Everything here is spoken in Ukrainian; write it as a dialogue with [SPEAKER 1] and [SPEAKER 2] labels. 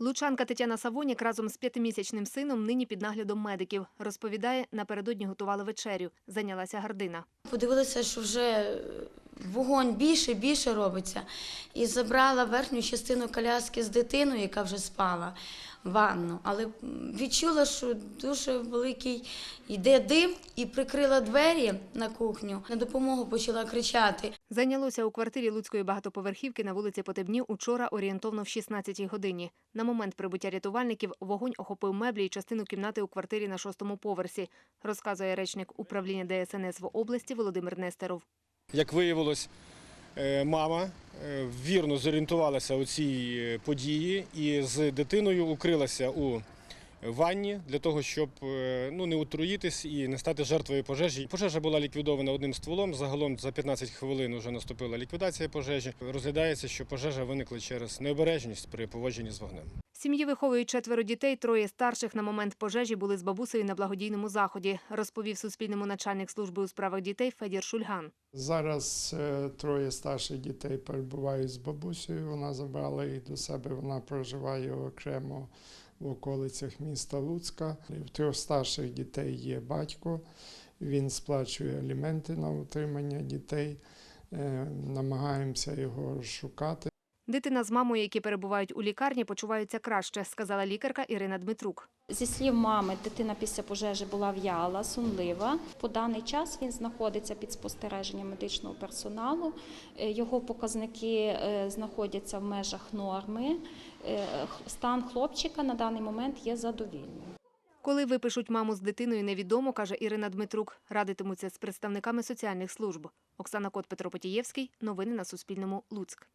[SPEAKER 1] Лучанка Тетяна Савонік разом з п'ятимісячним сином нині під наглядом медиків. Розповідає, напередодні готували вечерю. Зайнялася гардина.
[SPEAKER 2] Подивилася, що вже вогонь більше, більше робиться. І забрала верхню частину коляски з дитиною, яка вже спала, в ванну. Але відчула, що дуже великий йде дим, і прикрила двері на кухню. На допомогу почала кричати.
[SPEAKER 1] Зайнялося у квартирі Луцької багатоповерхівки на вулиці Потебні учора орієнтовно в 16-й годині. На момент прибуття рятувальників вогонь охопив меблі і частину кімнати у квартирі на шостому поверсі, розказує речник управління ДСНС в області Володимир Нестеров.
[SPEAKER 3] Як виявилось, е, мама е, вірно зорієнтувалася у цій е, події і з дитиною укрилася у ванні для того, щоб ну, не отруїтись і не стати жертвою пожежі. Пожежа була ліквідована одним стволом. Загалом за 15 хвилин вже наступила ліквідація пожежі. Розглядається, що пожежа виникла через необережність при поводженні з вогнем.
[SPEAKER 1] Сім'ї виховують четверо дітей, троє старших на момент пожежі були з бабусею на благодійному заході, розповів Суспільному начальник служби у справах дітей Федір Шульган.
[SPEAKER 4] Зараз е, троє старших дітей перебувають з бабусею. Вона забрала їх до себе. Вона проживає окремо в околицях міста Луцька. В трьох старших дітей є батько. Він сплачує аліменти на утримання дітей. Е, Намагаємося його шукати.
[SPEAKER 1] Дитина з мамою, які перебувають у лікарні, почуваються краще, сказала лікарка Ірина Дмитрук.
[SPEAKER 5] Зі слів мами, дитина після пожежі була в'яла, сунлива. По даний час він знаходиться під спостереженням медичного персоналу. Е, Його показники е, знаходяться в межах норми. Е, Стан хлопчика на даний момент є задовільним.
[SPEAKER 1] Коли випишуть маму з дитиною, невідомо, каже Ірина Дмитрук. Радитимуться з представниками соціальних служб. Оксана Кот, Петро Потієвський. Новини на Суспільному. Луцьк.